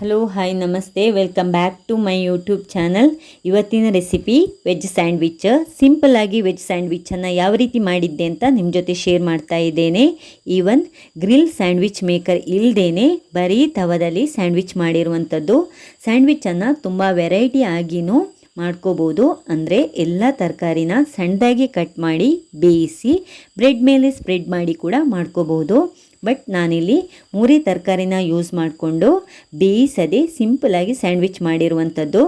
Hello, hi, ನಮಸ್ತೆ. Welcome back to my YouTube channel. ಇವತ್ತಿನ recipe veg sandwich. ಸಿಂಪಲ್ಲಾಗಿ veg ಸ್ಯಾಂಡ್ವಿಚನ್ನು ಯಾವ ರೀತಿ ಮಾಡಿದ್ದೆ ಅಂತ ನಿಮ್ಮ ಜೊತೆ ಶೇರ್ ಮಾಡ್ತಾ ಇದ್ದೇನೆ. ಈವನ್ ಗ್ರಿಲ್ ಸ್ಯಾಂಡ್ವಿಚ್ ಮೇಕರ್ ಇಲ್ಲದೇನೆ ಬರೀ ತವದಲ್ಲಿ ಸ್ಯಾಂಡ್ವಿಚ್ ಮಾಡಿರುವಂಥದ್ದು. ಸ್ಯಾಂಡ್ವಿಚನ್ನು ತುಂಬ ವೆರೈಟಿ ಆಗಿನೂ ಮಾಡ್ಕೋಬೋದು. ಅಂದರೆ ಎಲ್ಲ ತರಕಾರಿನ ಸಣ್ಣದಾಗಿ ಕಟ್ ಮಾಡಿ ಬೇಯಿಸಿ, ಬ್ರೆಡ್ ಮೇಲೆ ಸ್ಪ್ರೆಡ್ ಮಾಡಿ ಕೂಡ ಮಾಡ್ಕೋಬೋದು. ಬಟ್ ನಾನಿಲ್ಲಿ ಮೂರಿ ತರಕಾರಿನ ಯೂಸ್ ಮಾಡಿಕೊಂಡು ಬೇಯಿಸದೆ ಸಿಂಪಲಾಗಿ ಸ್ಯಾಂಡ್ವಿಚ್ ಮಾಡಿರುವಂಥದ್ದು.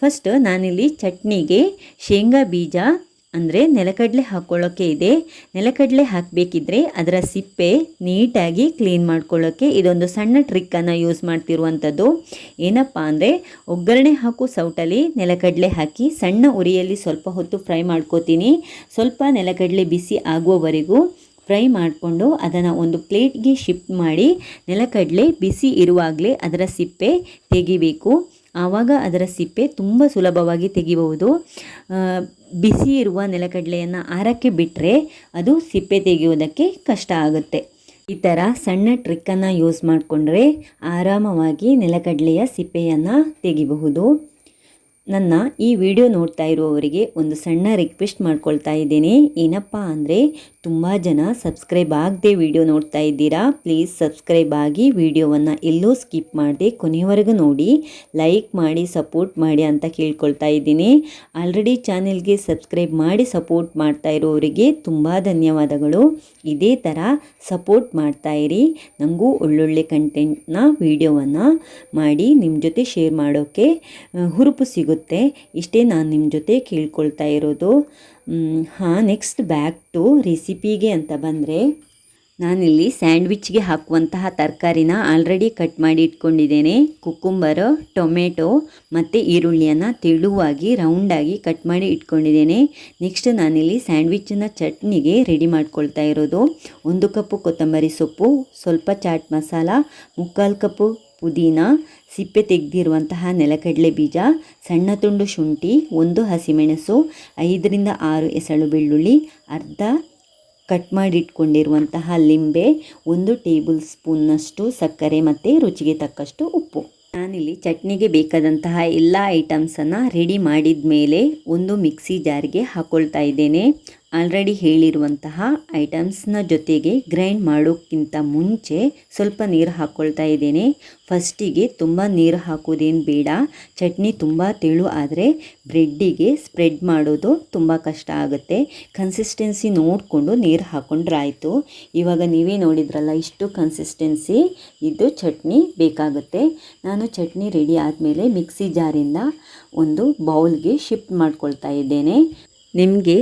ಫಸ್ಟ್ ನಾನಿಲ್ಲಿ ಚಟ್ನಿಗೆ ಶೇಂಗಾ ಬೀಜ, ಅಂದರೆ ನೆಲಕಡಲೆ ಹಾಕ್ಕೊಳ್ಳೋಕ್ಕೆ ಇದೆ. ನೆಲಕಡಲೆ ಹಾಕಬೇಕಿದ್ರೆ ಅದರ ಸಿಪ್ಪೆ ನೀಟಾಗಿ ಕ್ಲೀನ್ ಮಾಡ್ಕೊಳ್ಳೋಕ್ಕೆ ಇದೊಂದು ಸಣ್ಣ ಟ್ರಿಕ್ಕನ್ನು ಯೂಸ್ ಮಾಡ್ತಿರುವಂಥದ್ದು. ಏನಪ್ಪ ಅಂದರೆ ಒಗ್ಗರಣೆ ಹಾಕು ಸೌಟಲ್ಲಿ ನೆಲಕಡಲೆ ಹಾಕಿ ಸಣ್ಣ ಉರಿಯಲ್ಲಿ ಸ್ವಲ್ಪ ಹೊತ್ತು ಫ್ರೈ ಮಾಡ್ಕೋತೀನಿ. ಸ್ವಲ್ಪ ನೆಲಕಡಲೆ ಬಿಸಿ ಆಗುವವರೆಗೂ ಫ್ರೈ ಮಾಡಿಕೊಂಡು ಅದನ್ನು ಒಂದು ಪ್ಲೇಟ್ಗೆ ಶಿಫ್ಟ್ ಮಾಡಿ ನೆಲಕಡಲೆ ಬಿಸಿ ಇರುವಾಗಲೇ ಅದರ ಸಿಪ್ಪೆ ತೆಗಿಬೇಕು. ಆವಾಗ ಅದರ ಸಿಪ್ಪೆ ತುಂಬ ಸುಲಭವಾಗಿ ತೆಗಿಬಹುದು. ಬಿಸಿ ಇರುವ ನೆಲಕಡಲೆಯನ್ನು ಆರಕ್ಕೆ ಬಿಟ್ಟರೆ ಅದು ಸಿಪ್ಪೆ ತೆಗೆಯೋದಕ್ಕೆ ಕಷ್ಟ ಆಗುತ್ತೆ. ಈ ಥರ ಸಣ್ಣ ಟ್ರಿಕ್ಕನ್ನು ಯೂಸ್ ಮಾಡಿಕೊಂಡ್ರೆ ಆರಾಮವಾಗಿ ನೆಲಕಡಲೆಯ ಸಿಪ್ಪೆಯನ್ನು ತೆಗಿಬಹುದು. ನನ್ನ ಈ ವಿಡಿಯೋ ನೋಡ್ತಾ ಇರುವವರಿಗೆ ಒಂದು ಸಣ್ಣ ರಿಕ್ವೆಸ್ಟ್ ಮಾಡ್ಕೊಳ್ತಾ ಇದ್ದೀನಿ. ಏನಪ್ಪ ಅಂದರೆ ತುಂಬ ಜನ ಸಬ್ಸ್ಕ್ರೈಬ್ ಆಗದೆ ವಿಡಿಯೋ ನೋಡ್ತಾ ಇದ್ದೀರಾ, ಪ್ಲೀಸ್ ಸಬ್ಸ್ಕ್ರೈಬ್ ಆಗಿ ವಿಡಿಯೋವನ್ನು ಎಲ್ಲೂ ಸ್ಕಿಪ್ ಮಾಡದೆ ಕೊನೆಯವರೆಗೂ ನೋಡಿ, ಲೈಕ್ ಮಾಡಿ, ಸಪೋರ್ಟ್ ಮಾಡಿ ಅಂತ ಕೇಳ್ಕೊಳ್ತಾ ಇದ್ದೀನಿ. ಆಲ್ರೆಡಿ ಚಾನೆಲ್ಗೆ ಸಬ್ಸ್ಕ್ರೈಬ್ ಮಾಡಿ ಸಪೋರ್ಟ್ ಮಾಡ್ತಾ ಇರೋರಿಗೆ ತುಂಬ ಧನ್ಯವಾದಗಳು. ಇದೇ ಥರ ಸಪೋರ್ಟ್ ಮಾಡ್ತಾ ಇರಿ ನನಗೂ ಒಳ್ಳೊಳ್ಳೆ ಕಂಟೆಂಟ್ನ, ವಿಡಿಯೋವನ್ನು ಮಾಡಿ ನಿಮ್ಮ ಜೊತೆ ಶೇರ್ ಮಾಡೋಕ್ಕೆ ಹುರುಪು ಸಿಗುತ್ತೆ. ಇಷ್ಟೇ ನಾನು ನಿಮ್ಮ ಜೊತೆ ಕೇಳ್ಕೊಳ್ತಾ ಇರೋದು. ಹಾಂ ನೆಕ್ಸ್ಟ್ ಬ್ಯಾಕ್ ಟು ರೆಸಿಪಿಗೆ ಅಂತ ಬಂದರೆ, ನಾನಿಲ್ಲಿ ಸ್ಯಾಂಡ್ವಿಚ್ಗೆ ಹಾಕುವಂತಹ ತರಕಾರಿನ ಆಲ್ರೆಡಿ ಕಟ್ ಮಾಡಿ ಇಟ್ಕೊಂಡಿದ್ದೇನೆ. ಕುಕ್ಕುಂಬರು ಟೊಮೆಟೊ ಮತ್ತು ಈರುಳ್ಳಿಯನ್ನು ತೆಳುವಾಗಿ ರೌಂಡಾಗಿ ಕಟ್ ಮಾಡಿ ಇಟ್ಕೊಂಡಿದ್ದೇನೆ. ನೆಕ್ಸ್ಟ್ ನಾನಿಲ್ಲಿ ಸ್ಯಾಂಡ್ವಿಚ್ಚನ್ನು ಚಟ್ನಿಗೆ ರೆಡಿ ಮಾಡ್ಕೊಳ್ತಾ ಇರೋದು. ಒಂದು ಕಪ್ಪು ಕೊತ್ತಂಬರಿ ಸೊಪ್ಪು, ಸ್ವಲ್ಪ ಚಾಟ್ ಮಸಾಲ ಮುಕ್ಕಾಲು ಕಪ್ಪು ಪುದೀನ, ಸಿಪ್ಪೆ ತೆಗೆದಿರುವಂತಹ ನೆಲಕಡಲೆ ಬೀಜ, ಸಣ್ಣ ತುಂಡು ಶುಂಠಿ, ಒಂದು ಹಸಿಮೆಣಸು, ಐದರಿಂದ ಆರು ಎಸಳು ಬೆಳ್ಳುಳ್ಳಿ, ಅರ್ಧ ಕಟ್ ಮಾಡಿಟ್ಕೊಂಡಿರುವಂತಹ ಲಿಂಬೆ, ಒಂದು ಟೇಬಲ್ ಸ್ಪೂನ್ನಷ್ಟು ಸಕ್ಕರೆ ಮತ್ತು ರುಚಿಗೆ ತಕ್ಕಷ್ಟು ಉಪ್ಪು. ನಾನಿಲ್ಲಿ ಚಟ್ನಿಗೆ ಬೇಕಾದಂತಹ ಎಲ್ಲ ಐಟಮ್ಸನ್ನು ರೆಡಿ ಮಾಡಿದ ಮೇಲೆ ಒಂದು ಮಿಕ್ಸಿ ಜಾರ್ಗೆ ಹಾಕ್ಕೊಳ್ತಾ ಇದ್ದೇನೆ. ಆಲ್ರೆಡಿ ಹೇಳಿರುವಂತಹ ಐಟಮ್ಸ್ನ ಜೊತೆಗೆ ಗ್ರೈಂಡ್ ಮಾಡೋಕ್ಕಿಂತ ಮುಂಚೆ ಸ್ವಲ್ಪ ನೀರು ಹಾಕ್ಕೊಳ್ತಾ ಇದ್ದೇನೆ. ಫಸ್ಟಿಗೆ ತುಂಬ ನೀರು ಹಾಕೋದೇನು ಬೇಡ. ಚಟ್ನಿ ತುಂಬ ತೆಳು ಆದರೆ ಬ್ರೆಡ್ಡಿಗೆ ಸ್ಪ್ರೆಡ್ ಮಾಡೋದು ತುಂಬ ಕಷ್ಟ ಆಗುತ್ತೆ. ಕನ್ಸಿಸ್ಟೆನ್ಸಿ ನೋಡಿಕೊಂಡು ನೀರು ಹಾಕ್ಕೊಂಡ್ರೆ ಆಯಿತು ಇವಾಗ ನೀವೇ ನೋಡಿದ್ರಲ್ಲ ಇಷ್ಟು ಕನ್ಸಿಸ್ಟೆನ್ಸಿ ಇದು ಚಟ್ನಿ ಬೇಕಾಗುತ್ತೆ. ನಾನು ಚಟ್ನಿ ರೆಡಿ ಆದಮೇಲೆ ಮಿಕ್ಸಿ ಜಾರಿಂದ ಒಂದು ಬೌಲ್ಗೆ ಶಿಫ್ಟ್ ಮಾಡ್ಕೊಳ್ತಾ ಇದ್ದೇನೆ. ನಿಮಗೆ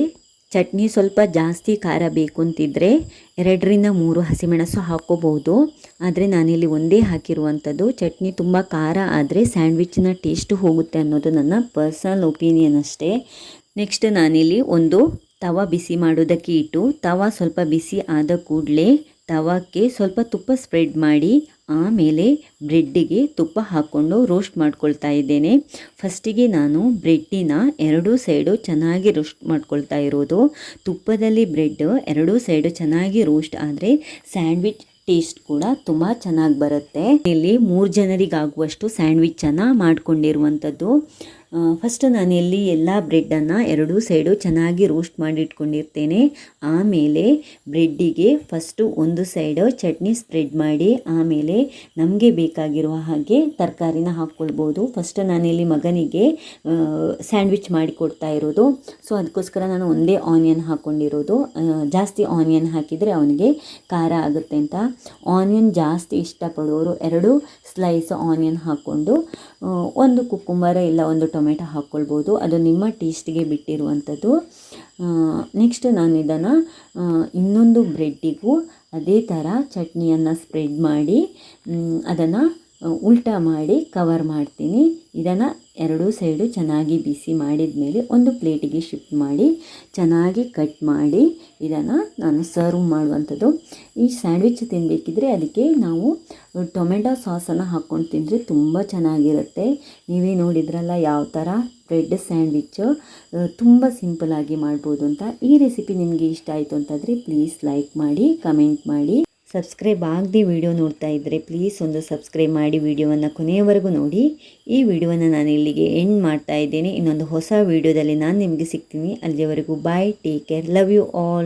ಚಟ್ನಿ ಸ್ವಲ್ಪ ಜಾಸ್ತಿ ಖಾರ ಬೇಕು ಅಂತಿದ್ದರೆ ಎರಡರಿಂದ ಮೂರು ಹಸಿಮೆಣಸು ಹಾಕೋಬಹುದು. ಆದರೆ ನಾನಿಲ್ಲಿ ಒಂದೇ ಹಾಕಿರುವಂಥದ್ದು ಚಟ್ನಿ ತುಂಬ ಖಾರ ಆದರೆ ಸ್ಯಾಂಡ್ವಿಚ್ನ ಟೇಸ್ಟ್ ಹೋಗುತ್ತೆ ಅನ್ನೋದು ನನ್ನ ಪರ್ಸನಲ್ ಒಪಿನಿಯನ್ ಅಷ್ಟೇ. ನೆಕ್ಸ್ಟ್ ನಾನಿಲ್ಲಿ ಒಂದು ತವ ಬಿಸಿ ಮಾಡೋದಕ್ಕೆ ಇಟ್ಟು, ತವ ಸ್ವಲ್ಪ ಬಿಸಿ ಆದ ಕೂಡಲೇ ತವಕ್ಕೆ ಸ್ವಲ್ಪ ತುಪ್ಪ ಸ್ಪ್ರೆಡ್ ಮಾಡಿ ಆಮೇಲೆ ಬ್ರೆಡ್ಡಿಗೆ ತುಪ್ಪ ಹಾಕ್ಕೊಂಡು ರೋಸ್ಟ್ ಮಾಡ್ಕೊಳ್ತಾ ಇದ್ದೇನೆ. ಫಸ್ಟಿಗೆ ನಾನು ಬ್ರೆಡ್ಡಿನ ಎರಡೂ ಸೈಡು ಚೆನ್ನಾಗಿ ರೋಸ್ಟ್ ಮಾಡ್ಕೊಳ್ತಾ ಇರೋದು. ತುಪ್ಪದಲ್ಲಿ ಬ್ರೆಡ್ ಎರಡೂ ಸೈಡು ಚೆನ್ನಾಗಿ ರೋಸ್ಟ್ ಆದರೆ ಸ್ಯಾಂಡ್ವಿಚ್ ಟೇಸ್ಟ್ ಕೂಡ ತುಂಬ ಚೆನ್ನಾಗಿ ಬರುತ್ತೆ. ಇಲ್ಲಿ ಮೂರು ಜನರಿಗಾಗುವಷ್ಟು ಸ್ಯಾಂಡ್ವಿಚ್ಚನ್ನು ಮಾಡಿಕೊಂಡಿರುವಂಥದ್ದು ಫಸ್ಟ್ ಇಲ್ಲಿ ಎಲ್ಲ ಬ್ರೆಡ್ಡನ್ನು ಎರಡೂ ಸೈಡು ಚೆನ್ನಾಗಿ ರೋಸ್ಟ್ ಮಾಡಿ ಇಟ್ಕೊಂಡಿರ್ತೇನೆ ಆಮೇಲೆ ಬ್ರೆಡ್ಡಿಗೆ ಫಸ್ಟು ಒಂದು ಸೈಡು ಚಟ್ನಿ ಸ್ಪ್ರೆಡ್ ಮಾಡಿ, ಆಮೇಲೆ ನಮಗೆ ಬೇಕಾಗಿರುವ ಹಾಗೆ ತರಕಾರಿನ ಹಾಕ್ಕೊಳ್ಬೋದು. ಫಸ್ಟ್ ಇಲ್ಲಿ ಮಗನಿಗೆ ಸ್ಯಾಂಡ್ವಿಚ್ ಮಾಡಿ ಕೊಡ್ತಾ ಇರೋದು. ಸೊ ಅದಕ್ಕೋಸ್ಕರ ನಾನು ಒಂದೇ ಆನಿಯನ್ ಹಾಕ್ಕೊಂಡಿರೋದು. ಜಾಸ್ತಿ ಆನಿಯನ್ ಹಾಕಿದರೆ ಅವನಿಗೆ ಖಾರ ಆಗುತ್ತೆ ಅಂತ. ಆನಿಯನ್ ಜಾಸ್ತಿ ಇಷ್ಟಪಡೋರು ಎರಡು ಸ್ಲೈಸ್ ಆನಿಯನ್ ಹಾಕ್ಕೊಂಡು ಒಂದು ಕುಕ್ಕುಂಬರ ಇಲ್ಲ, ಒಂದು ಟೊಮೆಟೊ ಹಾಕ್ಕೊಳ್ಬೋದು. ಅದು ನಿಮ್ಮ ಟೇಸ್ಟಿಗೆ ಬಿಟ್ಟಿರುವಂಥದ್ದು. ನೆಕ್ಸ್ಟ್ ನಾನು ಇದನ್ನು ಇನ್ನೊಂದು ಬ್ರೆಡ್ಡಿಗೂ ಅದೇ ಥರ ಚಟ್ನಿಯನ್ನು ಸ್ಪ್ರೆಡ್ ಮಾಡಿ ಅದನ್ನು ಉಲ್ಟಾ ಮಾಡಿ ಕವರ್ ಮಾಡ್ತೀನಿ. ಇದನ್ನು ಎರಡೂ ಸೈಡು ಚೆನ್ನಾಗಿ ಬಿಸಿ ಮಾಡಿದ ಮೇಲೆ ಒಂದು ಪ್ಲೇಟಿಗೆ ಶಿಫ್ಟ್ ಮಾಡಿ ಚೆನ್ನಾಗಿ ಕಟ್ ಮಾಡಿ ಇದನ್ನು ನಾನು ಸರ್ವ್ ಮಾಡುವಂಥದ್ದು. ಈ ಸ್ಯಾಂಡ್ವಿಚ್ ತಿನ್ನಬೇಕಿದ್ರೆ ಅದಕ್ಕೆ ನಾವು ಟೊಮೆಟೊ ಸಾಸನ್ನು ಹಾಕ್ಕೊಂಡು ತಿಂದರೆ ತುಂಬ ಚೆನ್ನಾಗಿರುತ್ತೆ. ನೀವೇ ನೋಡಿದ್ರಲ್ಲ ಯಾವ ಥರ ಬ್ರೆಡ್ ಸ್ಯಾಂಡ್ವಿಚ್ಚು ತುಂಬ ಸಿಂಪಲಾಗಿ ಮಾಡ್ಬೋದು ಅಂತ. ಈ ರೆಸಿಪಿ ನಿಮಗೆ ಇಷ್ಟ ಆಯಿತು ಅಂತಂದರೆ ಪ್ಲೀಸ್ ಲೈಕ್ ಮಾಡಿ, ಕಮೆಂಟ್ ಮಾಡಿ. ಸಬ್ಸ್ಕ್ರೈಬ್ ಆಗದೆ ವಿಡಿಯೋ ನೋಡ್ತಾ ಇದ್ದರೆ ಪ್ಲೀಸ್ ಒಂದು ಸಬ್ಸ್ಕ್ರೈಬ್ ಮಾಡಿ ವಿಡಿಯೋವನ್ನು ಕೊನೆಯವರೆಗೂ ನೋಡಿ. ಈ ವಿಡಿಯೋವನ್ನು ನಾನು ಇಲ್ಲಿಗೆ ಎಂಡ್ ಮಾಡ್ತಾ ಇದ್ದೇನೆ. ಇನ್ನೊಂದು ಹೊಸ ವಿಡಿಯೋದಲ್ಲಿ ನಾನು ನಿಮಗೆ ಸಿಗ್ತೀನಿ. ಅಲ್ಲಿಯವರೆಗೂ bye take care love you all